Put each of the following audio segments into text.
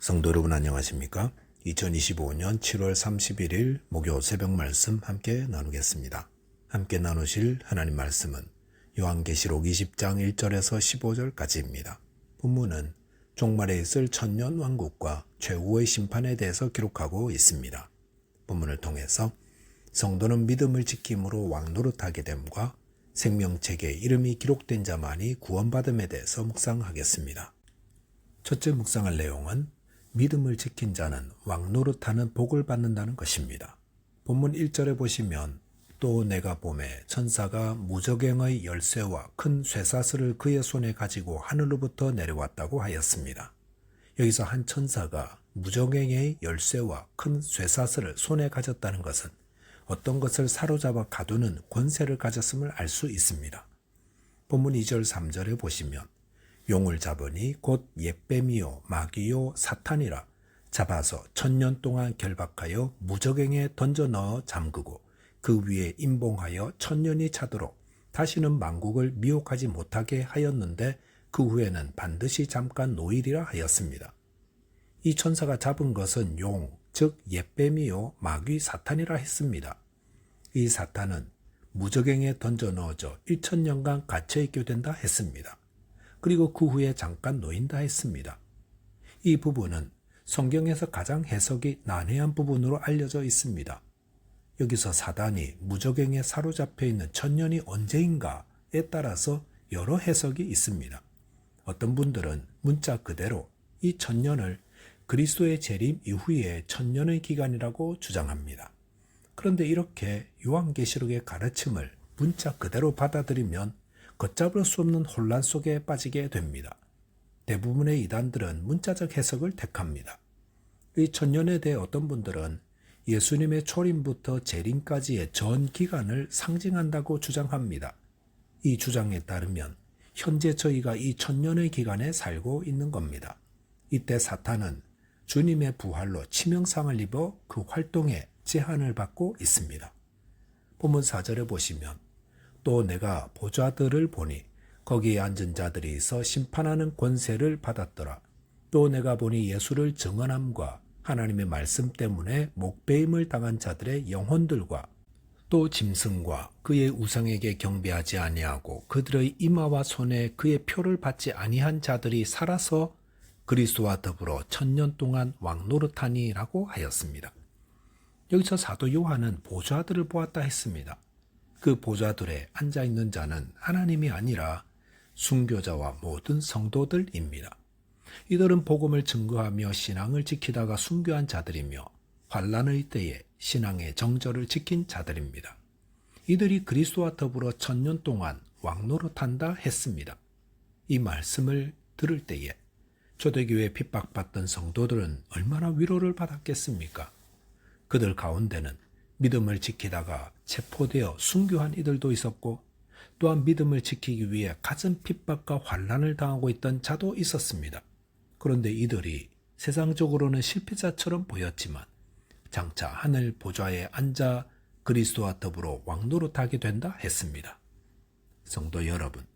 성도 여러분 안녕하십니까? 2025년 7월 31일 목요 새벽 말씀 함께 나누겠습니다. 함께 나누실 하나님 말씀은 요한계시록 20장 1절에서 15절까지입니다. 본문은 종말에 있을 천년 왕국과 최후의 심판에 대해서 기록하고 있습니다. 본문을 통해서 성도는 믿음을 지킴으로 왕노릇하게 됨과 생명책에 이름이 기록된 자만이 구원받음에 대해서 묵상하겠습니다. 첫째 묵상할 내용은 믿음을 지킨 자는 왕노릇하는 복을 받는다는 것입니다. 본문 1절에 보시면 또 내가 봄에 천사가 무적행의 열쇠와 큰 쇠사슬을 그의 손에 가지고 하늘로부터 내려왔다고 하였습니다. 여기서 한 천사가 무적행의 열쇠와 큰 쇠사슬을 손에 가졌다는 것은 어떤 것을 사로잡아 가두는 권세를 가졌음을 알 수 있습니다. 본문 2절 3절에 보시면 용을 잡으니 곧 옛뱀이요 마귀요 사탄이라 잡아서 천년 동안 결박하여 무적행에 던져 넣어 잠그고 그 위에 임봉하여 천년이 차도록 다시는 만국을 미혹하지 못하게 하였는데 그 후에는 반드시 잠깐 노일이라 하였습니다. 이 천사가 잡은 것은 용, 즉 옛뱀이요 마귀 사탄이라 했습니다. 이 사탄은 무적행에 던져 넣어져 1천년간 갇혀 있게 된다 했습니다. 그리고 그 후에 잠깐 놓인다 했습니다. 이 부분은 성경에서 가장 해석이 난해한 부분으로 알려져 있습니다. 여기서 사단이 무적행에 사로잡혀 있는 천년이 언제인가에 따라서 여러 해석이 있습니다. 어떤 분들은 문자 그대로 이 천년을 그리스도의 재림 이후의 천년의 기간이라고 주장합니다. 그런데 이렇게 요한계시록의 가르침을 문자 그대로 받아들이면 걷잡을 수 없는 혼란 속에 빠지게 됩니다. 대부분의 이단들은 문자적 해석을 택합니다. 이 천년에 대해 어떤 분들은 예수님의 초림부터 재림까지의 전 기간을 상징한다고 주장합니다. 이 주장에 따르면 현재 저희가 이 천년의 기간에 살고 있는 겁니다. 이때 사탄은 주님의 부활로 치명상을 입어 그 활동에 제한을 받고 있습니다. 본문 4절에 보시면 또 내가 보좌들을 보니 거기에 앉은 자들이 있어 심판하는 권세를 받았더라. 또 내가 보니 예수를 증언함과 하나님의 말씀 때문에 목배임을 당한 자들의 영혼들과 또 짐승과 그의 우상에게 경배하지 아니하고 그들의 이마와 손에 그의 표를 받지 아니한 자들이 살아서 그리스도와 더불어 천년 동안 왕노릇하니라고 하였습니다. 여기서 사도 요한은 보좌들을 보았다 했습니다. 그 보좌들에 앉아 있는 자는 하나님이 아니라 순교자와 모든 성도들입니다. 이들은 복음을 증거하며 신앙을 지키다가 순교한 자들이며 환란의 때에 신앙의 정절을 지킨 자들입니다. 이들이 그리스도와 더불어 천년 동안 왕노릇한다 했습니다. 이 말씀을 들을 때에 초대교회 핍박받던 성도들은 얼마나 위로를 받았겠습니까? 그들 가운데는 믿음을 지키다가 체포되어 순교한 이들도 있었고 또한 믿음을 지키기 위해 갖은 핍박과 환란을 당하고 있던 자도 있었습니다. 그런데 이들이 세상적으로는 실패자처럼 보였지만 장차 하늘 보좌에 앉아 그리스도와 더불어 왕노릇하게 된다 했습니다. 성도 여러분,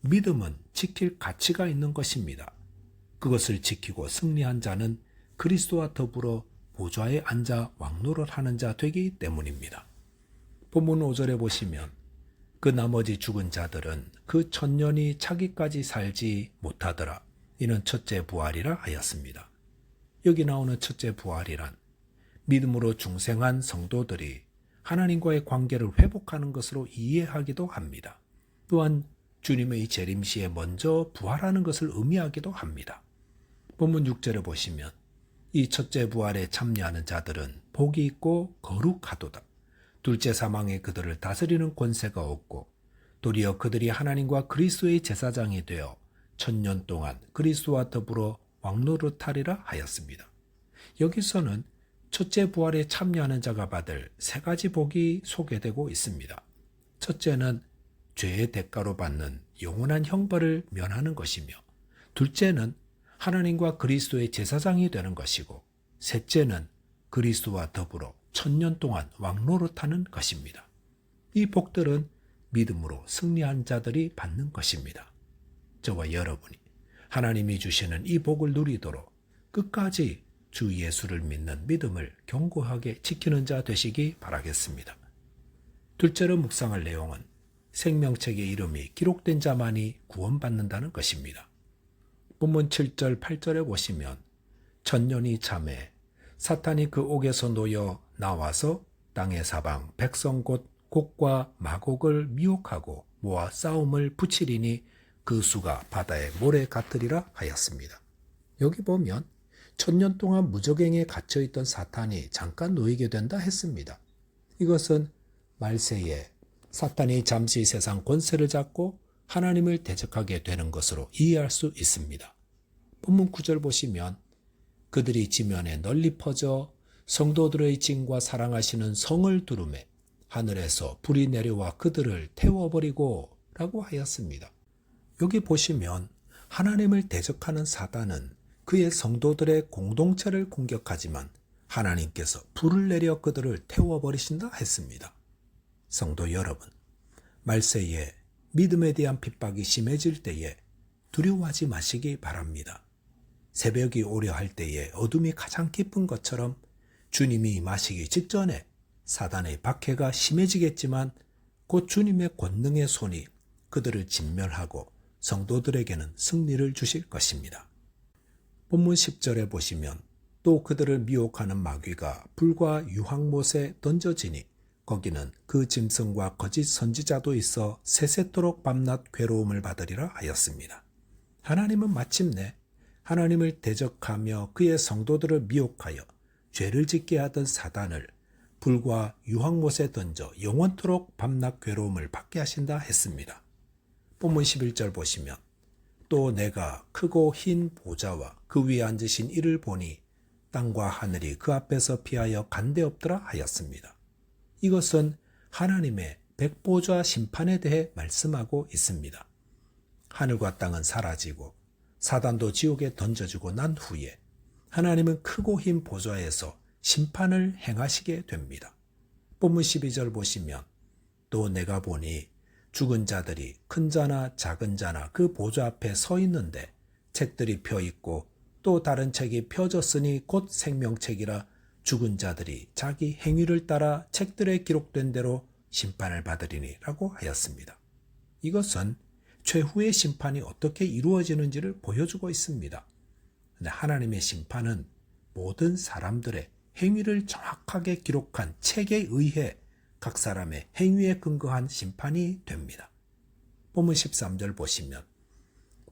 믿음은 지킬 가치가 있는 것입니다. 그것을 지키고 승리한 자는 그리스도와 더불어 보좌에 앉아 왕노를 하는 자 되기 때문입니다. 본문 5절에 보시면 그 나머지 죽은 자들은 그 천년이 차기까지 살지 못하더라. 이는 첫째 부활이라 하였습니다. 여기 나오는 첫째 부활이란 믿음으로 중생한 성도들이 하나님과의 관계를 회복하는 것으로 이해하기도 합니다. 또한 주님의 재림 시에 먼저 부활하는 것을 의미하기도 합니다. 본문 6절에 보시면 이 첫째 부활에 참여하는 자들은 복이 있고 거룩하도다. 둘째 사망에 그들을 다스리는 권세가 없고 도리어 그들이 하나님과 그리스도의 제사장이 되어 천년 동안 그리스도와 더불어 왕노릇하리라 하였습니다. 여기서는 첫째 부활에 참여하는 자가 받을 세 가지 복이 소개되고 있습니다. 첫째는 죄의 대가로 받는 영원한 형벌을 면하는 것이며, 둘째는 하나님과 그리스도의 제사장이 되는 것이고, 셋째는 그리스도와 더불어 천년 동안 왕노릇하는 것입니다. 이 복들은 믿음으로 승리한 자들이 받는 것입니다. 저와 여러분이 하나님이 주시는 이 복을 누리도록 끝까지 주 예수를 믿는 믿음을 견고하게 지키는 자 되시기 바라겠습니다. 둘째로 묵상할 내용은 생명책의 이름이 기록된 자만이 구원받는다는 것입니다. 본문 7절, 8절에 보시면 천년이 참해 사탄이 그 옥에서 놓여 나와서 땅의 사방 백성 곧 곡과 마곡을 미혹하고 모아 싸움을 붙이리니 그 수가 바다의 모래 같으리라 하였습니다. 여기 보면 천년 동안 무적행에 갇혀 있던 사탄이 잠깐 놓이게 된다 했습니다. 이것은 말세에 사탄이 잠시 세상 권세를 잡고 하나님을 대적하게 되는 것으로 이해할 수 있습니다. 본문 9절 보시면 그들이 지면에 널리 퍼져 성도들의 징과 사랑하시는 성을 두름에 하늘에서 불이 내려와 그들을 태워버리고 라고 하였습니다. 여기 보시면 하나님을 대적하는 사단은 그의 성도들의 공동체를 공격하지만 하나님께서 불을 내려 그들을 태워버리신다 했습니다. 성도 여러분, 말세에 믿음에 대한 핍박이 심해질 때에 두려워하지 마시기 바랍니다. 새벽이 오려 할 때에 어둠이 가장 깊은 것처럼 주님이 마시기 직전에 사단의 박해가 심해지겠지만 곧 주님의 권능의 손이 그들을 진멸하고 성도들에게는 승리를 주실 것입니다. 본문 10절에 보시면 또 그들을 미혹하는 마귀가 불과 유황못에 던져지니 거기는 그 짐승과 거짓 선지자도 있어 세세토록 밤낮 괴로움을 받으리라 하였습니다. 하나님은 마침내 하나님을 대적하며 그의 성도들을 미혹하여 죄를 짓게 하던 사단을 불과 유황못에 던져 영원토록 밤낮 괴로움을 받게 하신다 했습니다. 본문 11절 보시면 또 내가 크고 흰 보좌와 그 위에 앉으신 이를 보니 땅과 하늘이 그 앞에서 피하여 간데 없더라 하였습니다. 이것은 하나님의 백보좌 심판에 대해 말씀하고 있습니다. 하늘과 땅은 사라지고 사단도 지옥에 던져주고 난 후에 하나님은 크고 흰 보좌에서 심판을 행하시게 됩니다. 본문 12절 보시면 또 내가 보니 죽은 자들이 큰 자나 작은 자나 그 보좌 앞에 서 있는데 책들이 펴 있고 또 다른 책이 펴졌으니 곧 생명책이라 죽은 자들이 자기 행위를 따라 책들에 기록된 대로 심판을 받으리니라고 하였습니다. 이것은 최후의 심판이 어떻게 이루어지는지를 보여주고 있습니다. 근데 하나님의 심판은 모든 사람들의 행위를 정확하게 기록한 책에 의해 각 사람의 행위에 근거한 심판이 됩니다. 본문 13절 보시면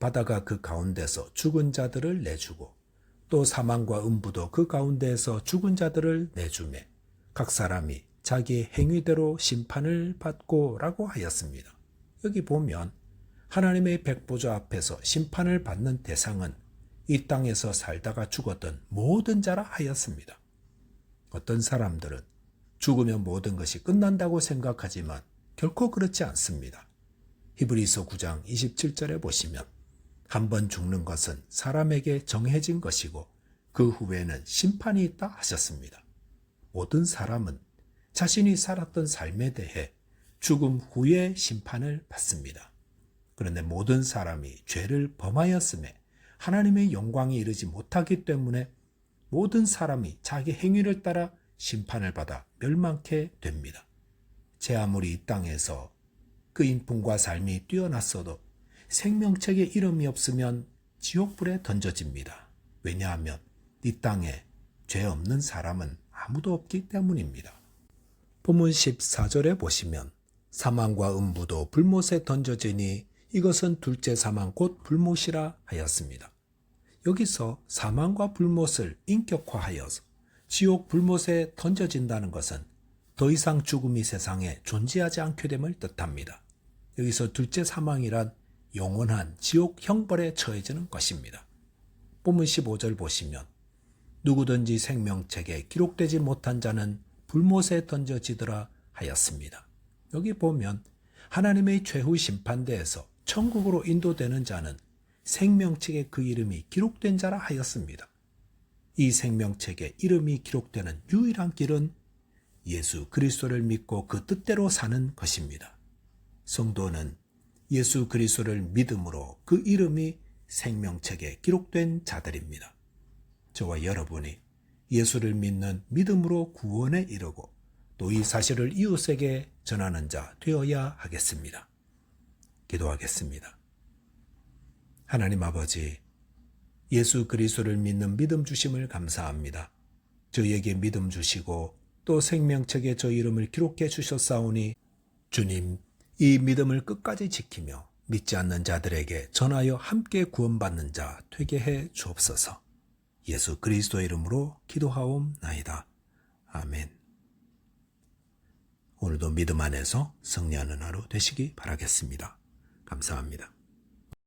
바다가 그 가운데서 죽은 자들을 내주고 또 사망과 음부도 그 가운데에서 죽은 자들을 내주매 각 사람이 자기 행위대로 심판을 받고라고 하였습니다. 여기 보면 하나님의 백보좌 앞에서 심판을 받는 대상은 이 땅에서 살다가 죽었던 모든 자라 하였습니다. 어떤 사람들은 죽으면 모든 것이 끝난다고 생각하지만 결코 그렇지 않습니다. 히브리서 9장 27절에 보시면 한 번 죽는 것은 사람에게 정해진 것이고 그 후에는 심판이 있다 하셨습니다. 모든 사람은 자신이 살았던 삶에 대해 죽음 후에 심판을 받습니다. 그런데 모든 사람이 죄를 범하였음에 하나님의 영광이 이르지 못하기 때문에 모든 사람이 자기 행위를 따라 심판을 받아 멸망케 됩니다. 제 아무리 이 땅에서 그 인품과 삶이 뛰어났어도 생명책에 이름이 없으면 지옥불에 던져집니다. 왜냐하면 이 땅에 죄 없는 사람은 아무도 없기 때문입니다. 본문 14절에 보시면 사망과 음부도 불못에 던져지니 이것은 둘째 사망 곧 불못이라 하였습니다. 여기서 사망과 불못을 인격화하여서 지옥 불못에 던져진다는 것은 더 이상 죽음이 세상에 존재하지 않게 됨을 뜻합니다. 여기서 둘째 사망이란 영원한 지옥 형벌에 처해지는 것입니다. 본문 15절 보시면 누구든지 생명책에 기록되지 못한 자는 불못에 던져지더라 하였습니다. 여기 보면 하나님의 최후 심판대에서 천국으로 인도되는 자는 생명책에 그 이름이 기록된 자라 하였습니다. 이 생명책에 이름이 기록되는 유일한 길은 예수 그리스도를 믿고 그 뜻대로 사는 것입니다. 성도는 예수 그리스도를 믿음으로 그 이름이 생명책에 기록된 자들입니다. 저와 여러분이 예수를 믿는 믿음으로 구원에 이르고 또 이 사실을 이웃에게 전하는 자 되어야 하겠습니다. 기도하겠습니다. 하나님 아버지, 예수 그리스도를 믿는 믿음 주심을 감사합니다. 저희에게 믿음 주시고 또 생명책에 저희 이름을 기록해 주셨사오니 주님, 이 믿음을 끝까지 지키며 믿지 않는 자들에게 전하여 함께 구원받는 자 되게 해 주옵소서. 예수 그리스도 이름으로 기도하옵나이다. 아멘. 오늘도 믿음 안에서 승리하는 하루 되시기 바라겠습니다. 감사합니다.